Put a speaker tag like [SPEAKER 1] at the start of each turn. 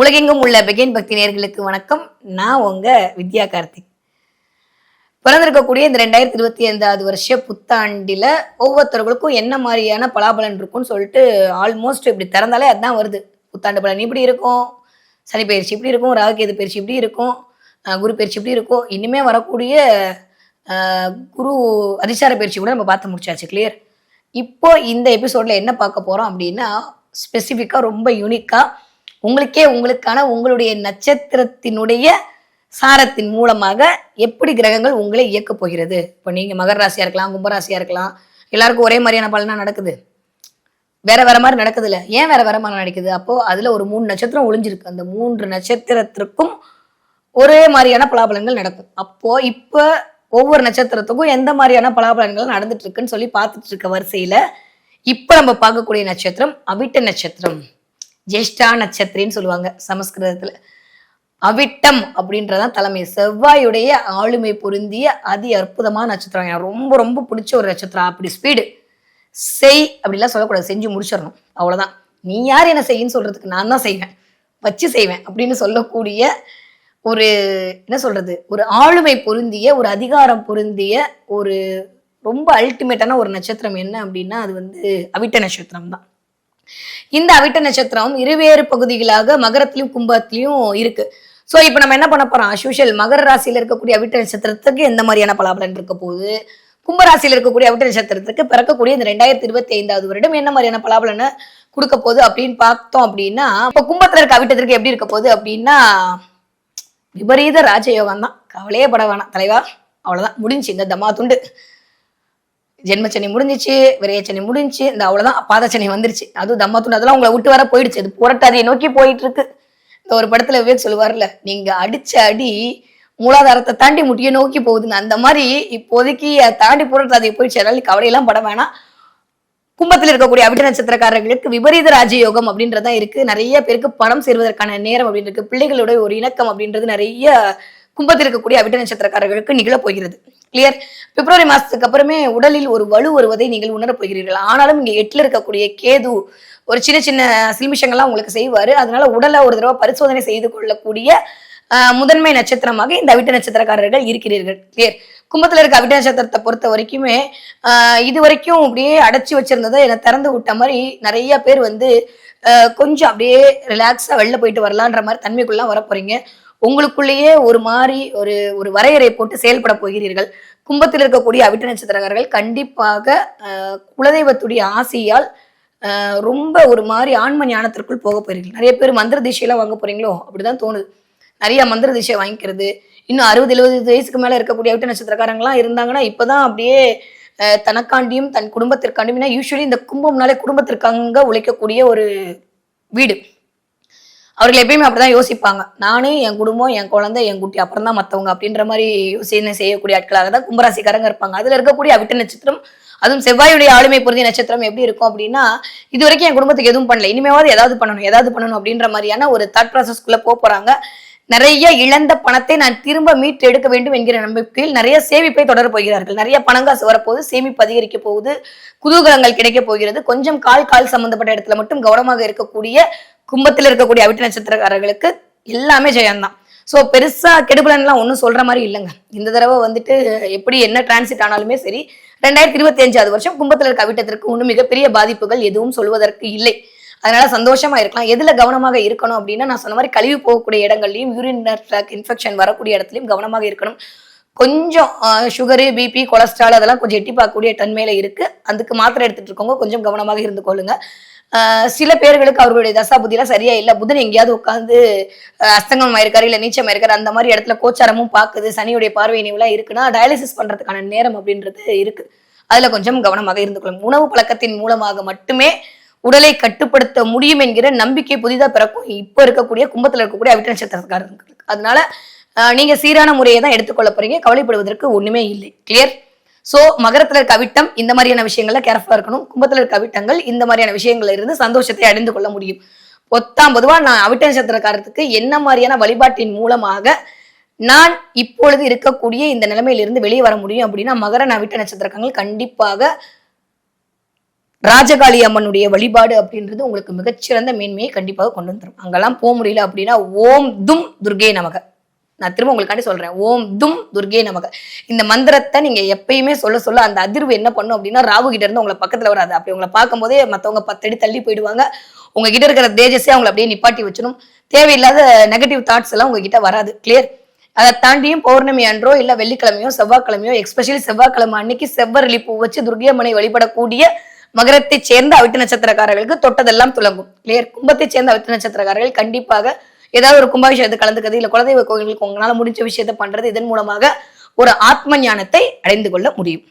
[SPEAKER 1] உலகெங்கும் உள்ள பெகேன் பக்தி நேர்களுக்கு வணக்கம். நான் உங்க வித்யா கார்த்திக். பிறந்திருக்கக்கூடிய இந்த ரெண்டாயிரத்தி இருபத்தி ஐந்தாவது வருஷ புத்தாண்டில் ஒவ்வொருத்தர்களுக்கும் என்ன மாதிரியான பலாபலன் இருக்கும்னு சொல்லிட்டு ஆல்மோஸ்ட் இப்படி திறந்தாலே அதுதான் வருது. புத்தாண்டு பலன் இப்படி இருக்கும் சனி பயிற்சி இப்படி இருக்கும் ராகுகேது பயிற்சி இப்படி இருக்கும் குரு பயிற்சி இப்படி இருக்கும். இனிமே வரக்கூடிய குரு அதிசார பயிற்சி கூட நம்ம பார்த்து முடிச்சாச்சு கிளியர் இப்போ இந்த எபிசோட்ல என்ன பார்க்க போறோம் அப்படின்னா ஸ்பெசிஃபிக்காக ரொம்ப யூனிக்காக உங்களுக்கே உங்களுக்கான உங்களுடைய நட்சத்திரத்தினுடைய சாரத்தின் மூலமாக எப்படி கிரகங்கள் உங்களை இயக்கப் போகிறது? இப்போ நீங்கள் மகர ராசியாக இருக்கலாம் கும்பராசியாக இருக்கலாம் எல்லாருக்கும் ஒரே மாதிரியான பலனாக நடக்குது. வேற வேற மாதிரி நடக்குதுல்ல. ஏன் வேற வேற மாதிரி நடக்குது? அப்போ அதில் ஒரு மூணு நட்சத்திரம் ஒளிஞ்சிருக்கு. அந்த மூன்று நட்சத்திரத்திற்கும் ஒரே மாதிரியான பலாபலன்கள் நடக்கும். அப்போ இப்போ ஒவ்வொரு நட்சத்திரத்துக்கும் எந்த மாதிரியான பலாபலன்கள் நடந்துட்டு இருக்குன்னு சொல்லி பார்த்துட்டு இருக்க வரிசையில் இப்போ நம்ம பார்க்கக்கூடிய நட்சத்திரம் அவிட்ட நட்சத்திரம். ஜேஷ்டா நட்சத்திரின்னு சொல்லுவாங்க சமஸ்கிருதத்துல. அவிட்டம் அப்படின்றதான் தலைமை. செவ்வாயுடைய ஆளுமை பொருந்திய அதி அற்புதமான நட்சத்திரம். எனக்கு ரொம்ப ரொம்ப பிடிச்ச ஒரு நட்சத்திரம். அப்படி ஸ்பீடு செய் அப்படிலாம் சொல்லக்கூடாது. செஞ்சு முடிச்சிடணும். அவ்வளோதான் நீ யார் என்ன செய்யின்னு சொல்றதுக்கு நான் தான் செய்வேன். வச்சு செய்வேன் அப்படின்னு சொல்லக்கூடிய ஒரு என்ன சொல்றது? ஒரு ஆளுமை பொருந்திய ஒரு அதிகாரம் பொருந்திய ஒரு ரொம்ப அல்டிமேட்டான ஒரு நட்சத்திரம் என்ன அப்படின்னா அது வந்து அவிட்ட நட்சத்திரம் தான் இந்த அவிட்ட நட்சத்திரம் இருவேறு பகுதிகளாக மகரத்திலும் கும்பத்திலையும் இருக்கு. ஸோ இப்போ நம்ம என்ன பண்ண போறோம்? அஸ்யூஷல் மகர ராசியில் இருக்கக்கூடிய அவிட்ட நட்சத்திரத்துக்கு எந்த மாதிரியான பலாபலன் இருக்க போகுது? கும்பராசியில் இருக்கக்கூடிய அவிட்ட நட்சத்திரத்துக்கு பிறக்கக்கூடிய இந்த ரெண்டாயிரத்தி இருபத்தி ஐந்தாவது வருடம் என்ன மாதிரியான பலாபலனை கொடுக்க போகுது அப்படின்னு பார்த்தோம் அப்படின்னா இப்போ கும்பத்தில் இருக்க அவிட்டத்திற்கு எப்படி இருக்க போகுது அப்படின்னா விபரீத ராஜயோகம் தான் கவலையே பட வேணாம். தலைவா அவ்வளோதான் முடிஞ்சு இந்த தமா துண்டு. ஜென்மச்சனி முடிஞ்சிச்சு விரையச்சனி முடிஞ்சுச்சு இந்த அவ்வளவுதான். பாதச்சனி வந்துருச்சு. அதுவும் தம்மத்துண்டு அதெல்லாம் உங்களை விட்டு வர போயிடுச்சு. அது புரட்டாதியை நோக்கி போயிட்டு இருக்கு இந்த ஒரு படத்துல விவேக் சொல்லுவார்ல நீங்க அடிச்ச அடி மூலாதாரத்தை தாண்டி முட்டியை நோக்கி போகுதுங்க அந்த மாதிரி இப்போதைக்கு தாண்டி புரட்டாதியை போயிடுச்சு. அதனால கவலையெல்லாம் பட வேணாம். கும்பத்தில் இருக்கக்கூடிய அபிட நட்சத்திரக்காரர்களுக்கு விபரீத ராஜயோகம் அப்படின்றதா இருக்கு. நிறைய பேருக்கு பணம் சேர்வதற்கான நேரம் அப்படின்னு இருக்கு பிள்ளைகளுடைய ஒரு இணக்கம் அப்படின்றது நிறைய கும்பத்தில் இருக்கக்கூடிய அபிட நட்சத்திரக்காரர்களுக்கு நிகழப் போகிறது. கிளியர் பிப்ரவரி மாசத்துக்கு அப்புறமே உடலில் ஒரு வலு வருவதை நீங்கள் உணரப் போகிறீர்கள். ஆனாலும் இங்க எட்டுல இருக்கக்கூடிய கேது ஒரு சின்ன சின்ன சில்மிஷங்கள்லாம் உங்களுக்கு செய்வாரு. அதனால உடலை ஒரு தடவை பரிசோதனை செய்து கொள்ளக்கூடிய முதன்மை நட்சத்திரமாக இந்த அவிட்ட நட்சத்திரக்காரர்கள் இருக்கிறீர்கள். கிளியர் கும்பத்துல இருக்க அவிட்ட நட்சத்திரத்தை பொறுத்த வரைக்குமே ஆஹ், இது வரைக்கும் அப்படியே அடைச்சி வச்சிருந்ததை என்னை திறந்து விட்ட மாதிரி நிறைய பேர் வந்து கொஞ்சம் அப்படியே ரிலாக்ஸா வெளில போயிட்டு வரலான்ற மாதிரி தன்மைக்குள்ள வர போறீங்க உங்களுக்குள்ளேயே ஒரு மாதிரி ஒரு ஒரு வரையறை போட்டு செயல்பட போகிறீர்கள். கும்பத்தில் இருக்கக்கூடிய அவிட்ட நட்சத்திரக்காரர்கள் கண்டிப்பாக குலதெய்வத்துடைய ஆசையால் ரொம்ப ஒரு மாதிரி ஆன்ம ஞானத்திற்குள் போக போறீர்கள் நிறைய பேர் மந்திர திசையெல்லாம் வாங்க போறீங்களோ? அப்படிதான் தோணுது. நிறைய மந்திர திசை வாங்கிக்கிறது. இன்னும் அறுபது எழுபது வயசுக்கு மேலே இருக்கக்கூடிய அவிட்ட நட்சத்திரக்காரங்களாம் இருந்தாங்கன்னா இப்போதான் அப்படியே தனக்காண்டியும் தன் குடும்பத்திற்காண்டியும் யூஸ்வலி இந்த கும்பம்னாலே குடும்பத்திற்காக உழைக்கக்கூடிய ஒரு வீடு. அவர்கள் எப்பயுமே அப்படிதான் யோசிப்பாங்க. நானும் என் குடும்பம் என் குழந்தை என் குட்டி அப்புறம் தான் மற்றவங்க அப்படின்ற மாதிரி யோசனை செய்யக்கூடிய ஆட்களாக தான் கும்பராசிக்காரங்க இருப்பாங்க. அதுல இருக்கக்கூடிய அவிட்ட நட்சத்திரம் அதுவும் செவ்வாயுடைய ஆளுமை பொருந்திய நட்சத்திரம் எப்படி இருக்கும் அப்படின்னா இது வரைக்கும் என் குடும்பத்துக்கு எதுவும் பண்ணல. இனிமேவாவது ஏதாவது பண்ணணும் ஏதாவது பண்ணணும் அப்படின்ற மாதிரியான ஒரு தாட் ப்ராசஸ்க்குள்ள போக போறாங்க. நிறைய இழந்த பணத்தை நான் திரும்ப மீட்டு எடுக்க வேண்டும் என்கிற நம்பிக்கையில் நிறைய சேமிப்பை தொடர போகிறார்கள். நிறைய பணங்காசு வரப்போகுது சேமிப்பு அதிகரிக்க போகுது குதூகலங்கள் கிடைக்க போகிறது. கொஞ்சம் கால் கால் சம்பந்தப்பட்ட இடத்துல மட்டும் கவனமாக இருக்கக்கூடிய கும்பத்தில் இருக்கக்கூடிய அவிட்ட நட்சத்திரக்காரர்களுக்கு எல்லாமே ஜெயம்தான் ஸோ பெருசா கெடுபலன்லாம் ஒன்றும் சொல்ற மாதிரி இல்லைங்க. இந்த தடவை வந்துட்டு எப்படி என்ன டிரான்சிட் ஆனாலுமே சரி ரெண்டாயிரத்தி இருபத்தி அஞ்சாவது வருஷம் கும்பத்தில் இருக்க அவிட்டத்திற்கு ஒன்றும் மிகப்பெரிய பாதிப்புகள் எதுவும் சொல்வதற்கு இல்லை. அதனால சந்தோஷமா இருக்கலாம். எதுல கவனமாக இருக்கணும் அப்படின்னா நான் சொன்ன மாதிரி கழிவு போகக்கூடிய இடங்கள்லயும் யூரின் ட்ராக் இன்ஃபெக்ஷன் வரக்கூடிய இடத்துலயும் கவனமாக இருக்கணும். கொஞ்சம் சுகரு பிபி கொலஸ்ட்ரால் அதெல்லாம் கொஞ்சம் எட்டி பார்க்கக்கூடிய தன்மையில இருக்கு. அதுக்கு மாத்திரை எடுத்துட்டு இருக்கவங்க கொஞ்சம் கவனமாக இருந்து கொள்ளுங்க. சில பேர்களுக்கு அவர்களுடைய தசா புத்தியெல்லாம் சரியா இல்லை. புதன் எங்கேயாவது உட்காந்து அஸ்தங்கம் ஆயிருக்காரு இல்லை நீச்சம் ஆயிருக்காரு அந்த மாதிரி இடத்துல கோச்சாரமும் பார்க்குது. சனியுடைய பார்வை நினைவுலாம் இருக்குன்னா டயாலிசிஸ் பண்றதுக்கான நேரம் அப்படின்றது இருக்கு. அதுல கொஞ்சம் கவனமாக இருந்து கொள்ளும் உணவு பழக்கத்தின் மூலமாக மட்டுமே உடலை கட்டுப்படுத்த முடியும் என்கிற நம்பிக்கை புதிதாக பிறக்கும். இப்போ இருக்கக்கூடிய கும்பத்தில் இருக்கக்கூடிய அவிட்ட நட்சத்திரக்காரர்களுக்கு அதனால நீங்க சீரான முறையை தான் எடுத்துக்கொள்ள போறீங்க. கவலைப்படுவதற்கு ஒண்ணுமே இல்லை. கிளியர் சோ மகரத்துல இருக்க அவிட்டம் இந்த மாதிரியான விஷயங்கள்ல கேர்ஃபுல்லா இருக்கணும். கும்பத்துல இருக்க அவிட்டங்கள் இந்த மாதிரியான விஷயங்கள்ல இருந்து சந்தோஷத்தை அடைந்து கொள்ள முடியும். பொத்தாம் பொதுவா நான் அவிட்ட நட்சத்திரக்காரத்துக்கு என்ன மாதிரியான வழிபாட்டின் மூலமாக நான் இப்பொழுது இருக்கக்கூடிய இந்த நிலைமையிலிருந்து வெளியே வர முடியும் அப்படின்னா மகர அவிட்ட நட்சத்திரக்கங்கள் கண்டிப்பாக ராஜகாளி அம்மனுடைய வழிபாடு அப்படின்றது உங்களுக்கு மிகச்சிறந்த மேன்மையை கண்டிப்பாக கொண்டு வந்துடும் அங்கெல்லாம் போக முடியல அப்படின்னா ஓம் தும் துர்கே நமக. நான் திரும்ப உங்களுக்காண்டி சொல்றேன். ஓம் தும் துர்கே நமக. இந்த மந்திரத்தை நீங்க எப்பயுமே சொல்ல சொல்ல அந்த அதிர்வு என்ன பண்ணும் அப்படின்னா ராகு கிட்ட இருந்து உங்களை பக்கத்துல வராது. அப்படி உங்களை பார்க்கும்போதே மத்தவங்க பத்தடி தள்ளி போயிடுவாங்க. உங்ககிட்ட இருக்கிற தேஜஸே அவங்களை அப்படியே நிப்பாட்டி வச்சிடும். தேவையில்லாத நெகட்டிவ் தாட்ஸ் எல்லாம் உங்ககிட்ட வராது. கிளியர் அதை தாண்டியும் பௌர்ணமி அன்றோ இல்ல வெள்ளிக்கிழமையோ செவ்வாய்க்கிழமையோ எக்ஸ்பெஷலி செவ்வாய்க்கிழமை அன்னைக்கு செவ்வரளி பூ வச்சு துர்கியம்மனை வழிபடக்கூடிய மகரத்தை சேர்ந்த அவிட்டு நட்சத்திரக்காரர்களுக்கு தொட்டதெல்லாம் துலங்கும் கிளியர் கும்பத்தை சேர்ந்த அவிட்டு நட்சத்திரக்காரர்கள் கண்டிப்பாக ஏதாவது ஒரு கும்பாபிஷேகத்தை கலந்துக்கிறது இல்ல குலதெய்வ கோயில்களுக்கு உங்களால முடிஞ்ச விஷயத்தை பண்றது இதன் மூலமாக ஒரு ஆத்ம ஞானத்தை அடைந்து கொள்ள முடியும்.